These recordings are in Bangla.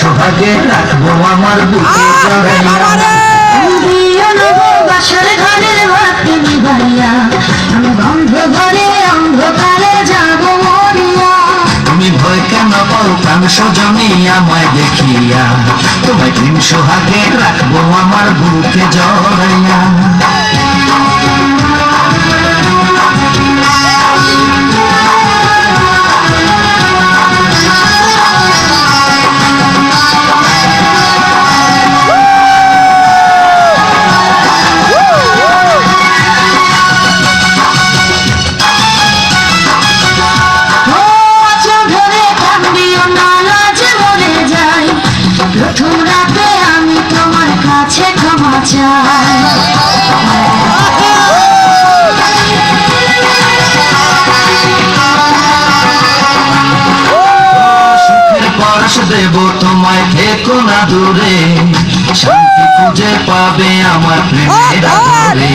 সোহাগে রাখব আমার বুকে তুমি ভয় কেন পাও প্রাণ সজনে আমায় দেখিয়া। তোমায় প্রেম সোহাগে রাখব আমার বুকে জড়াইয়া। প্রথম আমি তোমার কাছে ক্ষমা চাই। দেব তোমায় থেকো না দূরে। শান্তি খুঁজে পাবে আমার প্রেমের আদরে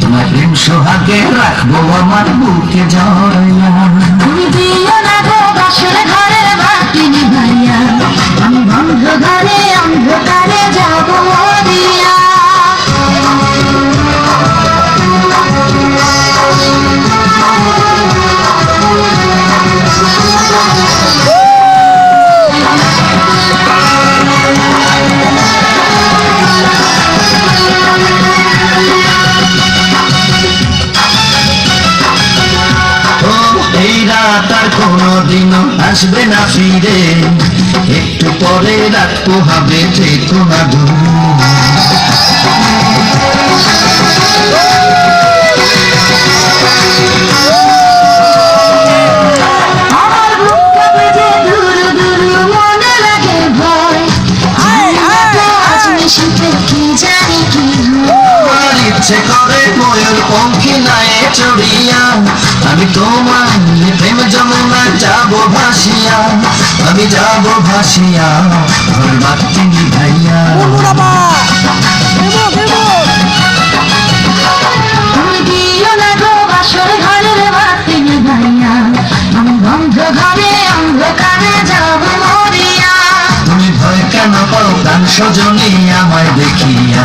তোমার প্রেম সোহাগে রাখব আমার বুকে জড়াইয়া রাত আর আসবে না ফিরে। একটু পরে রাখব হবে যে না পঙ্খী নায়ে চড়িয়া। আমি তোমার প্রেম যমুনা যাব ভাসিয়া। আমি যাব ভাসিয়া ঘর বাতি নিভাইয়া সজনী আমায় দেখিয়া।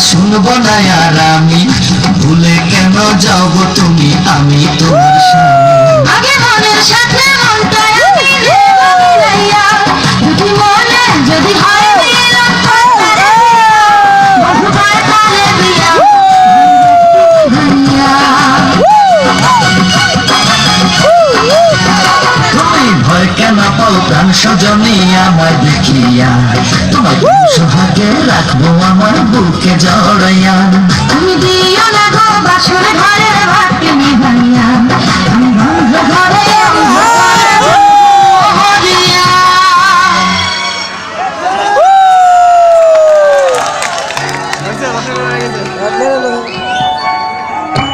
শুনব না আর আমি। প্রাণ সজনী আমায় দেখিয়া। তোমার সোহাগে রাখব আমার বুকে জড়াইয়া।